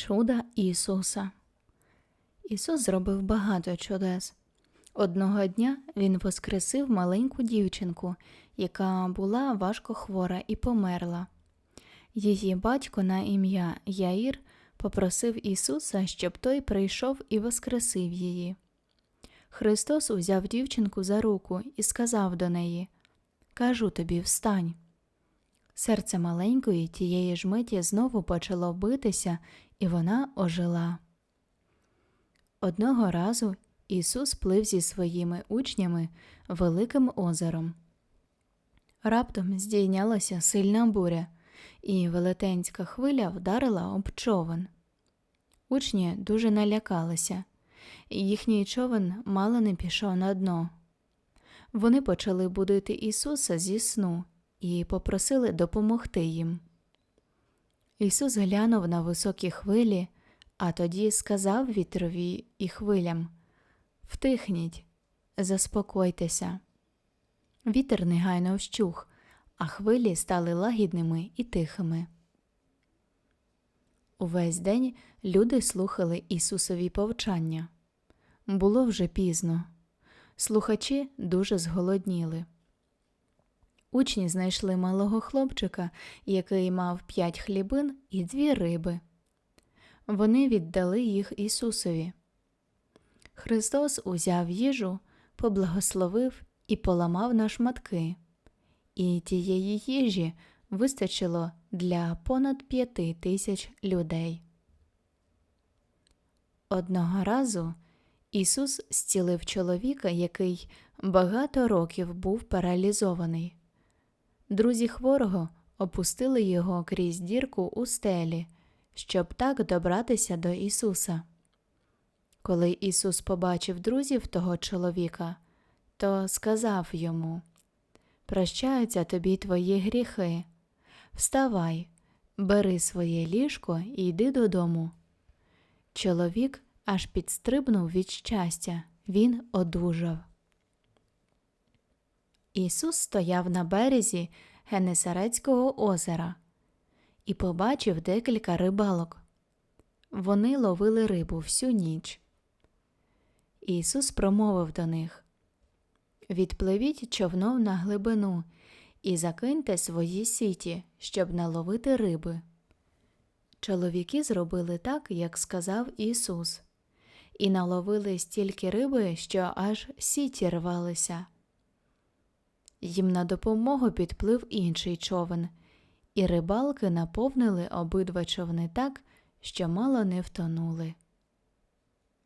Чуда Ісуса. Ісус зробив багато чудес. Одного дня він воскресив маленьку дівчинку, яка була важко хвора і померла. Її батько на ім'я Яїр попросив Ісуса, щоб той прийшов і воскресив її. Христос узяв дівчинку за руку і сказав до неї Кажу тобі, встань. Серце маленької тієї ж миті знову почало битися, і вона ожила. Одного разу Ісус плив зі своїми учнями великим озером. Раптом здійнялася сильна буря, і велетенська хвиля вдарила об човен. Учні дуже налякалися, їхній човен мало не пішов на дно. Вони почали будити Ісуса зі сну і попросили допомогти їм. Ісус глянув на високі хвилі, а тоді сказав вітрові і хвилям Втихніть, заспокойтеся. Вітер негайно вщух, а хвилі стали лагідними і тихими. Увесь день люди слухали Ісусові повчання. Було вже пізно. Слухачі дуже зголодніли. Учні знайшли малого хлопчика, який мав п'ять хлібин і дві риби. Вони віддали їх Ісусові. Христос узяв їжу, поблагословив і поламав на шматки, і тієї їжі вистачило для понад п'яти тисяч людей. Одного разу Ісус зцілив чоловіка, який багато років був паралізований. Друзі хворого опустили його крізь дірку у стелі, щоб так добратися до Ісуса. Коли Ісус побачив друзів того чоловіка, то сказав йому Прощаються тобі твої гріхи. Вставай, бери своє ліжко і йди додому. Чоловік аж підстрибнув від щастя, він одужав. Ісус стояв на березі Генесарецького озера і побачив декілька рибалок. Вони ловили рибу всю ніч. Ісус промовив до них Відпливіть човном на глибину і закиньте свої сіті, щоб наловити риби. Чоловіки зробили так, як сказав Ісус, і наловили стільки риби, що аж сіті рвалися. Їм на допомогу підплив інший човен, і рибалки наповнили обидва човни так, що мало не втонули.